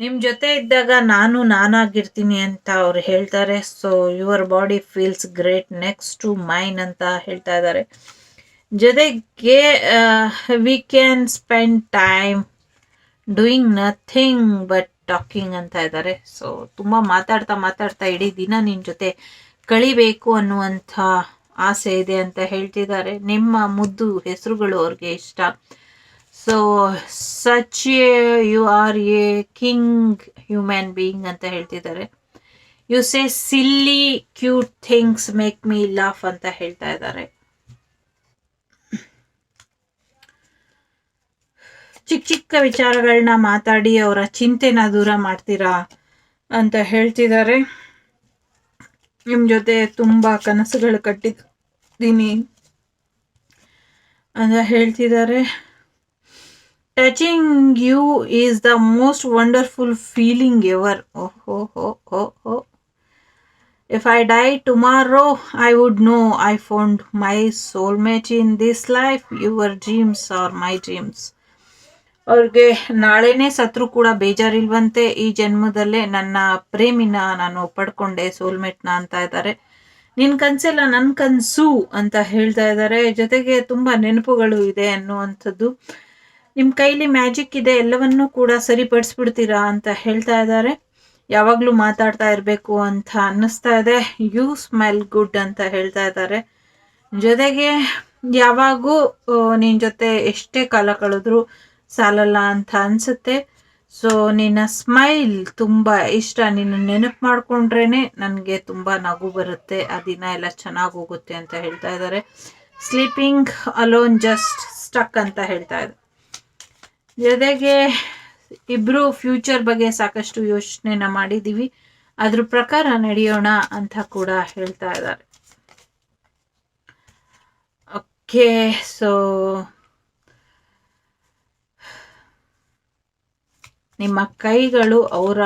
ನಿಮ್ಮ ಜೊತೆ ಇದ್ದಾಗ ನಾನು ನಾನಾಗಿರ್ತೀನಿ ಅಂತ ಅವ್ರು ಹೇಳ್ತಾರೆ. So your body feels great next to mine ಅಂತ ಹೇಳ್ತಾ ಇದ್ದಾರೆ. ಜೊತೆಗೆ we can spend time doing nothing but talking ಅಂತ ಇದ್ದಾರೆ. ಸೊ ತುಂಬ ಮಾತಾಡ್ತಾ ಮಾತಾಡ್ತಾ ಇಡೀ ದಿನ ನಿನ್ನ ಜೊತೆ ಕಳಿಬೇಕು ಅನ್ನುವಂಥ ಆಸೆ ಇದೆ ಅಂತ ಹೇಳ್ತಿದ್ದಾರೆ. ನಿಮ್ಮ ಮುದ್ದು ಹೆಸರುಗಳು ಅವ್ರಿಗೆ ಇಷ್ಟ. So such you are a king human being ಅಂತ ಹೇಳ್ತಿದ್ದಾರೆ. You say silly cute things make me laugh ಅಂತ ಹೇಳ್ತಾ ಇದ್ದಾರೆ. ಚಿಕ್ಕ ಚಿಕ್ಕ ವಿಚಾರಗಳನ್ನ ಮಾತಾಡಿ ಅವರ ಚಿಂತೆನ ದೂರ ಮಾಡ್ತೀರಾ ಅಂತ ಹೇಳ್ತಿದ್ದಾರೆ. ನಿಮ್ಮ ಜೊತೆ ತುಂಬ ಕನಸುಗಳು ಕಟ್ಟಿದ್ದೀನಿ ಅಂತ ಹೇಳ್ತಿದ್ದಾರೆ. Touching you is the most wonderful feeling ever ಓಹೋ ಹೋ ಹೋ ಹೋ if I die tomorrow I would know I found my soul match in this life your dreams are my dreams ಅವ್ರಿಗೆ ನಾಳೆನೇ ಸತ್ರು ಕೂಡ ಬೇಜಾರಿಲ್ವಂತೆ ಈ ಜನ್ಮದಲ್ಲೇ ನನ್ನ ಪ್ರೇಮಿನ ನಾನು ಪಡ್ಕೊಂಡೆ ಸೋಲ್ಮೇಟ್ನ ಅಂತ ಇದ್ದಾರೆ. ನಿನ್ ಕನಸೆಲ್ಲ ನನ್ನ ಕನಸು ಅಂತ ಹೇಳ್ತಾ ಇದ್ದಾರೆ. ಜೊತೆಗೆ ತುಂಬ ನೆನಪುಗಳು ಇದೆ ಅನ್ನುವಂಥದ್ದು. ನಿಮ್ಮ ಕೈಲಿ ಮ್ಯಾಜಿಕ್ ಇದೆ, ಎಲ್ಲವನ್ನೂ ಕೂಡ ಸರಿಪಡಿಸ್ಬಿಡ್ತೀರಾ ಅಂತ ಹೇಳ್ತಾ ಇದ್ದಾರೆ. ಯಾವಾಗಲೂ ಮಾತಾಡ್ತಾ ಇರಬೇಕು ಅಂತ ಅನ್ನಿಸ್ತಾ ಇದೆ. ಯು ಸ್ಮೈಲ್ ಗುಡ್ ಅಂತ ಹೇಳ್ತಾ ಇದ್ದಾರೆ. ಜೊತೆಗೆ ಯಾವಾಗೂ ನಿನ್ನ ಜೊತೆ ಎಷ್ಟೇ ಕಾಲ ಕಳೆದ್ರು ಸಾಲಲ್ಲ ಅಂತ ಅನಿಸುತ್ತೆ. ಸೊ ನಿನ್ನ ಸ್ಮೈಲ್ ತುಂಬ ಇಷ್ಟ. ನಿನ್ನ ನೆನಪು ಮಾಡಿಕೊಂಡ್ರೇ ನನಗೆ ತುಂಬ ನಗು ಬರುತ್ತೆ. ಆ ದಿನ ಎಲ್ಲ ಚೆನ್ನಾಗಿ ಹೋಗುತ್ತೆ ಅಂತ ಹೇಳ್ತಾ ಇದ್ದಾರೆ. ಸ್ಲೀಪಿಂಗ್ ಅಲೋನ್ ಜಸ್ಟ್ ಸ್ಟಕ್ ಅಂತ ಹೇಳ್ತಾ ಇದ್ದಾರೆ. ಜೊತೆಗೆ ಇಬ್ಬರು ಫ್ಯೂಚರ್ ಬಗ್ಗೆ ಸಾಕಷ್ಟು ಯೋಚನೆನ ಮಾಡಿದ್ದೀವಿ ಅದ್ರ ಪ್ರಕಾರ ನಡೆಯೋಣ ಅಂತ ಕೂಡ ಹೇಳ್ತಾ ಇದ್ದಾರೆ. ಓಕೆ, ಸೊ ನಿಮ್ಮ ಕೈಗಳು ಅವರ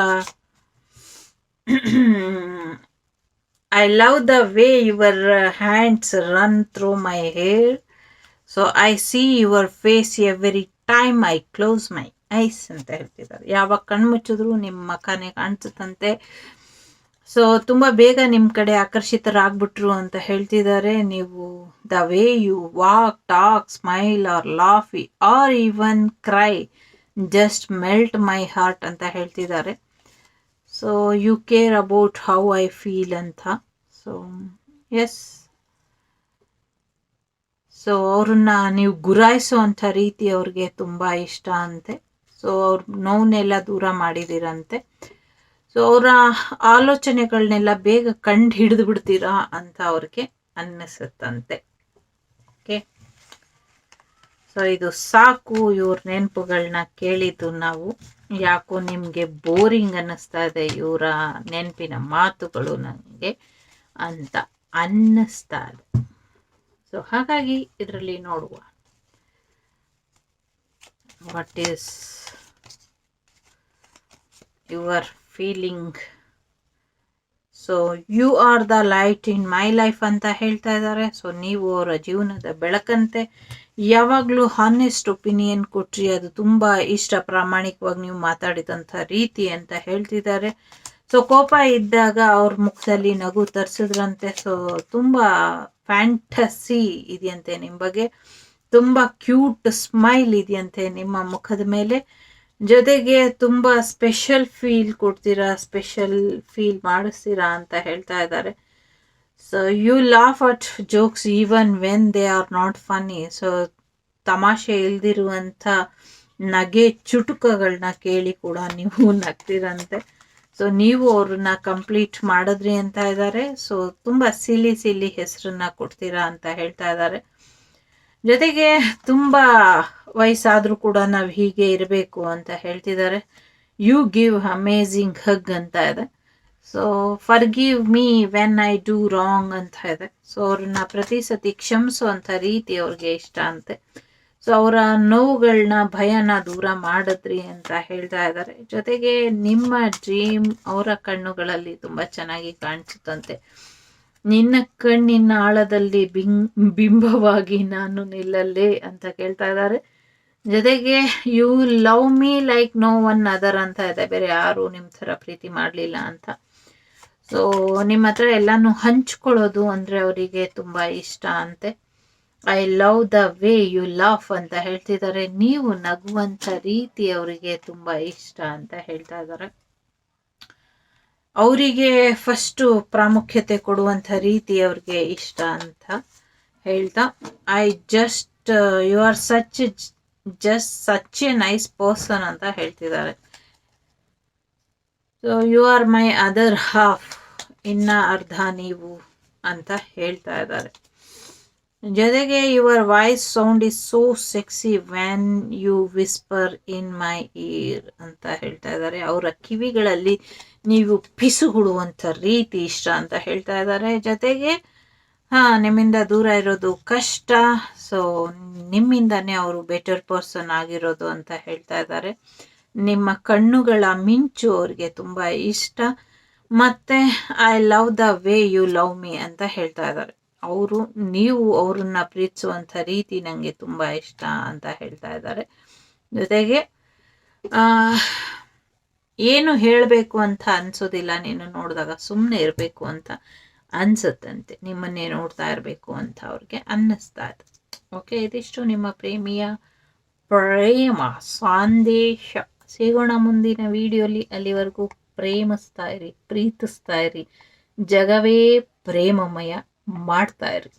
I love the way your hands run through my hair so I see your face every time I close my eyes ಅಂತ ಹೇಳ್ತಿದ್ದಾರೆ. ಯಾವಾಗ ಕಣ್ಣು ಮುಚ್ಚಿದ್ರು ನಿಮ್ಮ ಮಖನೇ ಕಾಣಿಸುತ್ತಂತೆ. ಸೊ ತುಂಬ ಬೇಗ ನಿಮ್ಮ ಕಡೆ ಆಕರ್ಷಿತರಾಗ್ಬಿಟ್ರು ಅಂತ ಹೇಳ್ತಿದ್ದಾರೆ. ನೀವು the way you walk talk smile or laugh or even cry just melt my heart ಅಂತ ಹೇಳ್ತಿದ್ದಾರೆ. So you care about how I feel ಅಂತ. ಸೊ ಎಸ್ ಸೊ ಅವ್ರನ್ನ ನೀವು ಗುರಾಯಿಸೋ ಅಂಥ ರೀತಿ ಅವ್ರಿಗೆ ತುಂಬ ಇಷ್ಟ ಅಂತೆ. ಸೊ ಅವ್ರ ನೋವನ್ನೆಲ್ಲ ದೂರ ಮಾಡಿದಿರಂತೆ ಸೊ ಅವರ ಆಲೋಚನೆಗಳನ್ನೆಲ್ಲ ಬೇಗ ಕಂಡು ಹಿಡಿದು ಬಿಡ್ತೀರಾ ಅಂತ ಅವ್ರಿಗೆ ಅನ್ನಿಸುತ್ತಂತೆ. ಓಕೆ ಸೊ ಇದು ಸಾಕು ಇವ್ರ ನೆನಪುಗಳನ್ನ ಕೇಳಿದ್ದು ನಾವು. ಯಾಕೋ ನಿಮಗೆ ಬೋರಿಂಗ್ ಅನ್ನಿಸ್ತಾ ಇದೆ ಇವರ ನೆನಪಿನ ಮಾತುಗಳು ನನಗೆ ಅಂತ ಅನ್ನಿಸ್ತಾ ಇದೆ. ಸೊ ಹಾಗಾಗಿ ಇದರಲ್ಲಿ ನೋಡುವ. What is your feeling so you are the light in my life ಅಂತ ಹೇಳ್ತಾ ಇದ್ದಾರೆ. ಸೊ ನೀವು ಅವರ ಜೀವನದ ಬೆಳಕಂತೆ. ಯಾವಾಗಲೂ ಹಾನೆಸ್ಟ್ ಒಪಿನಿಯನ್ ಕೊಟ್ರಿ. ಅದು ತುಂಬ ಇಷ್ಟ. ಪ್ರಾಮಾಣಿಕವಾಗಿ ನೀವು ಮಾತಾಡಿದಂಥ ರೀತಿ ಅಂತ ಹೇಳ್ತಿದ್ದಾರೆ. ಸೊ ಕೋಪ ಇದ್ದಾಗ ಅವ್ರ ಮುಖದಲ್ಲಿ ನಗು ತರಿಸಿದ್ರಂತೆ. ಸೊ ತುಂಬ ಫ್ಯಾಂಟಸಿ ಇದೆಯಂತೆ ನಿಮ್ಮ ಬಗ್ಗೆ. ತುಂಬ ಕ್ಯೂಟ್ ಸ್ಮೈಲ್ ಇದೆಯಂತೆ ನಿಮ್ಮ ಮುಖದ ಮೇಲೆ. ಜೊತೆಗೆ ತುಂಬ ಸ್ಪೆಷಲ್ ಫೀಲ್ ಕೊಡ್ತೀರಾ ಸ್ಪೆಷಲ್ ಫೀಲ್ ಮಾಡಿಸ್ತೀರಾ ಅಂತ ಹೇಳ್ತಾ ಇದ್ದಾರೆ. So you laugh at jokes even when they are not funny so ತಮಾಷೆ ಇಲ್ದಿರುವಂಥ ನಗೆ ಚುಟುಕಗಳನ್ನ ಕೇಳಿ ಕೂಡ ನೀವು ನಗ್ತಿರಂತೆ. ಸೊ ನೀವು ಅವ್ರನ್ನ ಕಂಪ್ಲೀಟ್ ಮಾಡಿದ್ರಿ ಅಂತ ಇದ್ದಾರೆ ಸೊ ತುಂಬ ಸಿಲಿ ಸಿಲಿ ಹೆಸರನ್ನ ಕೊಡ್ತೀರಾ ಅಂತ ಹೇಳ್ತಾ ಇದ್ದಾರೆ ಜೊತೆಗೆ ತುಂಬ ವಯಸ್ಸಾದರೂ ಕೂಡ ನಾವು ಹೀಗೆ ಇರಬೇಕು ಅಂತ ಹೇಳ್ತಿದ್ದಾರೆ ಯು ಗಿವ್ ಅಮೇಝಿಂಗ್ ಹಗ್ ಅಂತ ಇದೆ. So forgive me when I do wrong ಅಂತ ಇದೆ. ಸೊ ಅವ್ರನ್ನ ಪ್ರತಿ ಸತಿ ಕ್ಷಮಿಸುವಂಥ ರೀತಿ ಅವ್ರಿಗೆ ಇಷ್ಟ ಅಂತೆ. ಸೊ ಅವರ ನೋವುಗಳನ್ನ ಭಯನ ದೂರ ಮಾಡಿದ್ರಿ ಅಂತ ಹೇಳ್ತಾ ಇದ್ದಾರೆ. ಜೊತೆಗೆ ನಿಮ್ಮ ಡ್ರೀಮ್ ಅವರ ಕಣ್ಣುಗಳಲ್ಲಿ ತುಂಬ ಚೆನ್ನಾಗಿ ಕಾಣಿಸುತ್ತಂತೆ. ನಿನ್ನ ಕಣ್ಣಿನ ಆಳದಲ್ಲಿ ಬಿಂಬವಾಗಿ ನಾನು ನಿಲ್ಲಲ್ಲೇ ಅಂತ ಕೇಳ್ತಾ ಇದ್ದಾರೆ. ಜೊತೆಗೆ you love me like no one other ಅಂತ ಇದೆ. ಬೇರೆ ಯಾರು ನಿಮ್ಮ ಥರ ಪ್ರೀತಿ ಮಾಡಲಿಲ್ಲ ಅಂತ. ಸೊ ನಿಮ್ಮ ಹತ್ರ ಎಲ್ಲಾನು ಹಂಚ್ಕೊಳ್ಳೋದು ಅಂದರೆ ಅವರಿಗೆ ತುಂಬ ಇಷ್ಟ ಅಂತೆ. I love the way you laugh ಅಂತ ಹೇಳ್ತಿದ್ದಾರೆ. ನೀವು ನಗುವಂಥ ರೀತಿ ಅವರಿಗೆ ತುಂಬ ಇಷ್ಟ ಅಂತ ಹೇಳ್ತಾ ಇದ್ದಾರೆ. ಅವರಿಗೆ ಫಸ್ಟು ಪ್ರಾಮುಖ್ಯತೆ ಕೊಡುವಂಥ ರೀತಿ ಅವ್ರಿಗೆ ಇಷ್ಟ ಅಂತ ಹೇಳ್ತಾ. I just you are such just such a nice person ಅಂತ ಹೇಳ್ತಿದ್ದಾರೆ. So you are my other half ಇನ್ನ ಅರ್ಧ ನೀವು ಅಂತ ಹೇಳ್ತಾ ಇದ್ದಾರೆ. ಜೊತೆಗೆ your voice sound is so sexy when you whisper in my ear ಅಂತ ಹೇಳ್ತಾ ಇದ್ದಾರೆ. ಅವರ ಕಿವಿಗಳಲ್ಲಿ ನೀವು ಪಿಸುಗುಡುವಂಥ ರೀತಿ ಇಷ್ಟ ಅಂತ ಹೇಳ್ತಾ ಇದ್ದಾರೆ. ಜೊತೆಗೆ, ಹಾಂ, ನಿಮ್ಮಿಂದ ದೂರ ಇರೋದು ಕಷ್ಟ. ಸೊ ನಿಮ್ಮಿಂದನೇ ಅವರು ಬೆಟರ್ ಪರ್ಸನ್ ಆಗಿರೋದು ಅಂತ ಹೇಳ್ತಾ ಇದ್ದಾರೆ. ನಿಮ್ಮ ಕಣ್ಣುಗಳ ಮಿಂಚು ಅವ್ರಿಗೆ ತುಂಬ ಇಷ್ಟ. ಮತ್ತು I love the way you love me ಅಂತ ಹೇಳ್ತಾ ಇದ್ದಾರೆ. ಅವರು, ನೀವು ಅವ್ರನ್ನ ಪ್ರೀತಿಸುವಂಥ ರೀತಿ ನನಗೆ ತುಂಬ ಇಷ್ಟ ಅಂತ ಹೇಳ್ತಾ ಇದ್ದಾರೆ. ಜೊತೆಗೆ ಏನು ಹೇಳಬೇಕು ಅಂತ ಅನ್ಸೋದಿಲ್ಲ. ನೀನು ನೋಡಿದಾಗ ಸುಮ್ಮನೆ ಇರಬೇಕು ಅಂತ ಅನ್ಸುತ್ತಂತೆ. ನಿಮ್ಮನ್ನೇ ನೋಡ್ತಾ ಇರಬೇಕು ಅಂತ ಅವ್ರಿಗೆ ಅನ್ನಿಸ್ತಾ ಇದೆ. ಓಕೆ, ಇದಿಷ್ಟು ನಿಮ್ಮ ಪ್ರೇಮಿಯ ಪ್ರೇಮ, ಸಂದೇಶ. ಸಿಗೋಣ ಮುಂದಿನ ವಿಡಿಯೋಲಿ. ಅಲ್ಲಿವರೆಗೂ ಪ್ರೇಮಿಸ್ತಾ ಇರಿ, ಪ್ರೀತಿಸ್ತಾ ಇರಿ. ಜಗವೇ ಪ್ರೇಮಮಯ. ಮಾಡ್ತಾ ಇರಿ